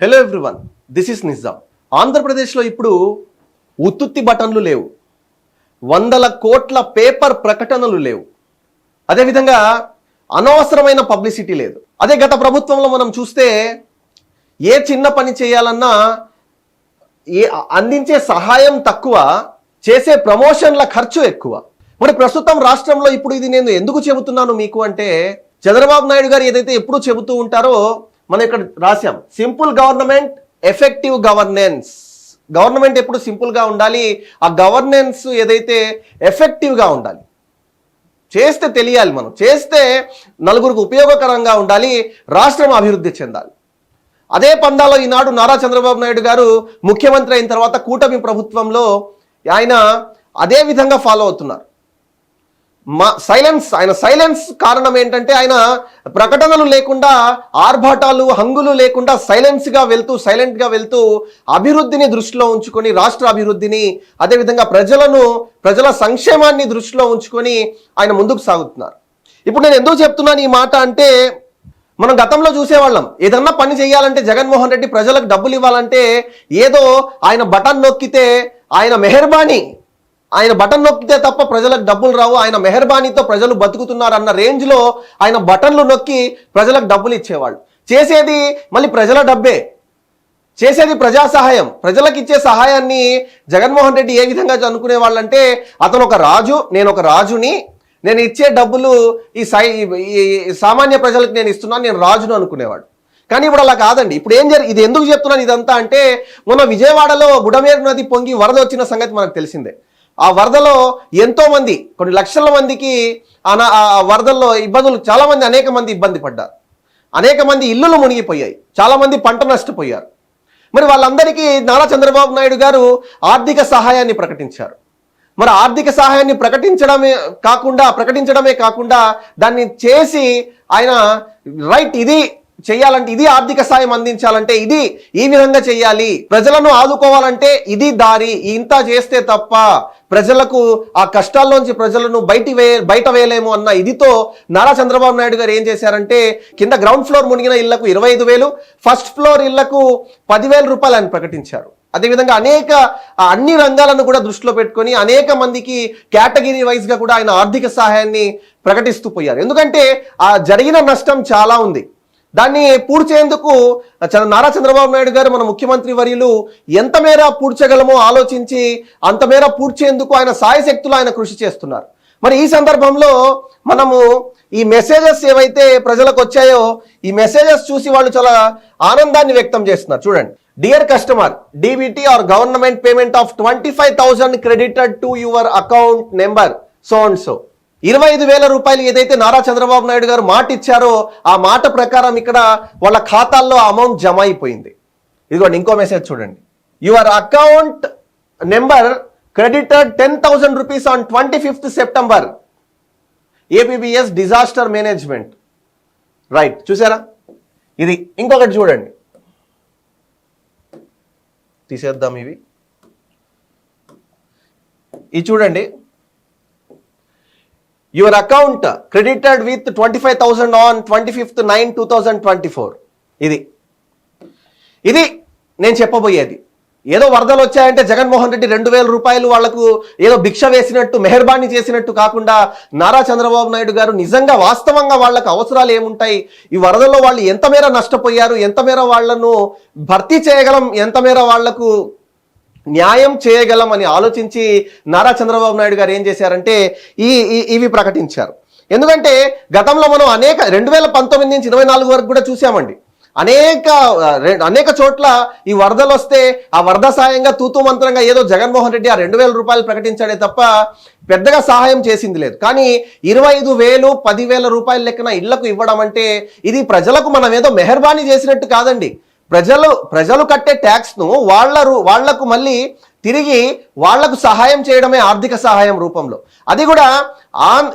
Hello everyone this is Nizam ఆంధ్రప్రదేశ్లో ఇప్పుడు ఉత్తుత్తి బటన్లు లేవు. వందల కోట్ల పేపర్ ప్రకటనలు లేవు. అదేవిధంగా అనవసరమైన పబ్లిసిటీ లేదు. అదే గత ప్రభుత్వంలో మనం చూస్తే ఏ చిన్న పని చేయాలన్నా ఏ అందించే సహాయం తక్కువ చేసే ప్రమోషన్ల ఖర్చు ఎక్కువ. మరి ప్రస్తుతం రాష్ట్రంలో ఇప్పుడు ఇది నేను ఎందుకు చెబుతున్నాను మీకు అంటే చంద్రబాబు నాయుడు గారు ఏదైతే ఎప్పుడు చెబుతూ ఉంటారో మనం ఇక్కడ రాశాం simple government effective governance. Government ఎప్పుడు సింపుల్గా ఉండాలి? ఆ గవర్నెన్స్ ఏదైతే ఎఫెక్టివ్గా ఉండాలి చేస్తే తెలియాలి మనం చేస్తే నలుగురికి ఉపయోగకరంగా ఉండాలి రాష్ట్రం అభివృద్ధి చెందాలి. అదే పందాలో ఈనాడు నారా చంద్రబాబు నాయుడు గారు ముఖ్యమంత్రి అయిన తర్వాత కూటమి ప్రభుత్వంలో ఆయన అదే విధంగా ఫాలో అవుతున్నారు. మా సైలెన్స్ ఆయన సైలెన్స్ కారణం ఏంటంటే ఆయన ప్రకటనలు లేకుండా ఆర్భాటాలు హంగులు లేకుండా సైలెన్స్గా వెళ్తూ సైలెంట్గా వెళ్తూ అభివృద్ధిని దృష్టిలో ఉంచుకొని రాష్ట్ర అభివృద్ధిని అదేవిధంగా ప్రజలను ప్రజల సంక్షేమాన్ని దృష్టిలో ఉంచుకొని ఆయన ముందుకు సాగుతున్నారు. ఇప్పుడు నేను ఎందుకు చెప్తున్నాను ఈ మాట అంటే మనం గతంలో చూసేవాళ్ళం. ఏదన్నా పని చేయాలంటే జగన్మోహన్ రెడ్డి ప్రజలకు డబ్బులు ఇవ్వాలంటే ఏదో ఆయన బటన్ నొక్కితే ఆయన మెహర్బానీ ఆయన బటన్ నొక్కితే తప్ప ప్రజలకు డబ్బులు రావు. ఆయన మెహర్బానీతో ప్రజలు బతుకుతున్నారు అన్న రేంజ్లో ఆయన బటన్లు నొక్కి ప్రజలకు డబ్బులు ఇచ్చేవాళ్ళు. చేసేది మళ్ళీ ప్రజల డబ్బే. చేసేది ప్రజా సహాయం ప్రజలకు ఇచ్చే సహాయాన్ని జగన్మోహన్ రెడ్డి ఏ విధంగా అనుకునే వాళ్ళంటే అతను ఒక రాజు నేను ఒక రాజుని నేను ఇచ్చే డబ్బులు ఈ సై ఈ సామాన్య ప్రజలకు నేను ఇస్తున్నాను నేను రాజును అనుకునేవాడు. కానీ ఇప్పుడు అలా కాదండి. ఇప్పుడు ఏం జరి ఇది ఎందుకు చెప్తున్నాను ఇదంతా అంటే మొన్న విజయవాడలో బుడమేరు నది పొంగి వరద వచ్చిన సంగతి మనకు తెలిసిందే. ఆ వరదలో ఎంతో మంది కొన్ని లక్షల మందికి ఆ ఆ వరదల్లో ఇబ్బందులు చాలా మంది అనేక మంది ఇబ్బంది పడ్డారు. అనేక మంది ఇల్లులు మునిగిపోయాయి. చాలా మంది పంట నష్టపోయారు. మరి వాళ్ళందరికీ నారా చంద్రబాబు నాయుడు గారు ఆర్థిక సహాయాన్ని ప్రకటించారు. మరి ఆర్థిక సహాయాన్ని ప్రకటించడమే కాకుండా ప్రకటించడమే కాకుండా దాన్ని చేసి ఆయన రైట్ ఇది చేయాలంటే ఇది ఆర్థిక సాయం అందించాలంటే ఇది ఈ విధంగా చేయాలి. ప్రజలను ఆదుకోవాలంటే ఇది దారి. ఇంత చేస్తే తప్ప ప్రజలకు ఆ కష్టాల్లోంచి ప్రజలను బయటి వే బయట వేయలేము అన్న ఇదితో నారా చంద్రబాబు నాయుడు గారు ఏం చేశారంటే కింద గ్రౌండ్ ఫ్లోర్ మునిగిన ఇళ్ళకు ఇరవై ఐదు వేలు ఫస్ట్ ఫ్లోర్ ఇళ్ళకు పదివేల రూపాయలు అని ప్రకటించారు. అదేవిధంగా అనేక అన్ని రంగాలను కూడా దృష్టిలో పెట్టుకొని అనేక మందికి కేటగిరీ వైజ్గా కూడా ఆయన ఆర్థిక సహాయాన్ని ప్రకటిస్తూ పోయారు. ఎందుకంటే ఆ జరిగిన నష్టం చాలా ఉంది. దాన్ని పూడ్చేందుకు చ- నారా చంద్రబాబు నాయుడు గారు మన ముఖ్యమంత్రి వర్యులు ఎంత మేర పూడ్చగలమో ఆలోచించి అంత మేర పూడ్చేందుకు ఆయన సాయశక్తులు ఆయన కృషి చేస్తున్నారు. మరి ఈ సందర్భంలో మనము ఈ మెసేజెస్ ఏవైతే ప్రజలకు వచ్చాయో ఈ మెసేజెస్ చూసి వాళ్ళు చాలా ఆనందాన్ని వ్యక్తం చేస్తున్నారు. చూడండి. Dear customer DBT R government payment of twenty five thousand credited to your account number so and so ఇరవై ఐదు వేల రూపాయలు ఏదైతే నారా చంద్రబాబు నాయుడు గారు మాట ఇచ్చారో ఆ మాట ప్రకారం ఇక్కడ వాళ్ళ ఖాతాల్లో అమౌంట్ జమ అయిపోయింది. ఇదిగోండి ఇంకో మెసేజ్ చూడండి. Your account number credited ten thousand rupees on twenty fifth September ABBS disaster management right చూసారా? ఇది ఇంకొకటి చూడండి. తీసేద్దాం ఇవి. ఇది చూడండి. Your account credited with twenty five thousand on twenty fifth nine two thousand twenty four ఇది. ఇది నేను చెప్పబోయేది. ఏదో వరదలు వచ్చాయంటే జగన్మోహన్ రెడ్డి రెండు వేల రూపాయలు వాళ్ళకు ఏదో భిక్ష వేసినట్టు మెహర్బానీ చేసినట్టు కాకుండా నారా చంద్రబాబు నాయుడు గారు నిజంగా వాస్తవంగా వాళ్ళకు అవసరాలు ఏముంటాయి? ఈ వరదల్లో వాళ్ళు ఎంతమేర నష్టపోయారు? ఎంతమేర వాళ్ళను వాళ్ళను భర్తీ చేయగలం? ఎంతమేర వాళ్ళకు న్యాయం చేయగలం అని ఆలోచించి నారా చంద్రబాబు నాయుడు గారు ఏం చేశారంటే ఈ ఈ- ఇవి ప్రకటించారు. ఎందుకంటే గతంలో మనం అనేక రెండు వేల పంతొమ్మిది నుంచి ఇరవై నాలుగు వరకు కూడా చూసామండి అనేక రె- అనేక చోట్ల ఈ వరదలు వస్తే ఆ వరద సాయంగా తూతూ మంత్రంగా ఏదో జగన్మోహన్ రెడ్డి ఆ రెండు వేల రూపాయలు ప్రకటించాడే తప్ప పెద్దగా సహాయం చేసింది లేదు. కానీ ఇరవై ఐదు వేలు పదివేల రూపాయల లెక్కన ఇళ్ళకు ఇవ్వడం అంటే ఇది ప్రజలకు మనం ఏదో మెహర్బానీ చేసినట్టు కాదండి. ప్రజలు ప్రజలు కట్టే ట్యాక్స్ను వాళ్ళ వాళ్ళకు మళ్ళీ తిరిగి వాళ్ళకు సహాయం చేయడమే ఆర్థిక సహాయం రూపంలో. అది కూడా ఆన్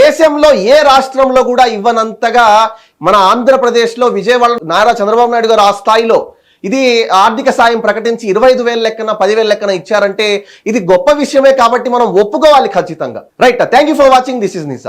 దేశంలో ఏ రాష్ట్రంలో కూడా ఇవ్వనంతగా మన ఆంధ్రప్రదేశ్లో విజయవాడ నారా చంద్రబాబు నాయుడు గారు ఆ స్థాయిలో ఇది ఆర్థిక సాయం ప్రకటించి ఇరవై ఐదు వేల లెక్కన పదివేల లెక్కన ఇచ్చారంటే ఇది గొప్ప విషయమే కాబట్టి మనం ఒప్పుకోవాలి ఖచ్చితంగా. Right thank you for watching. This is Nizam.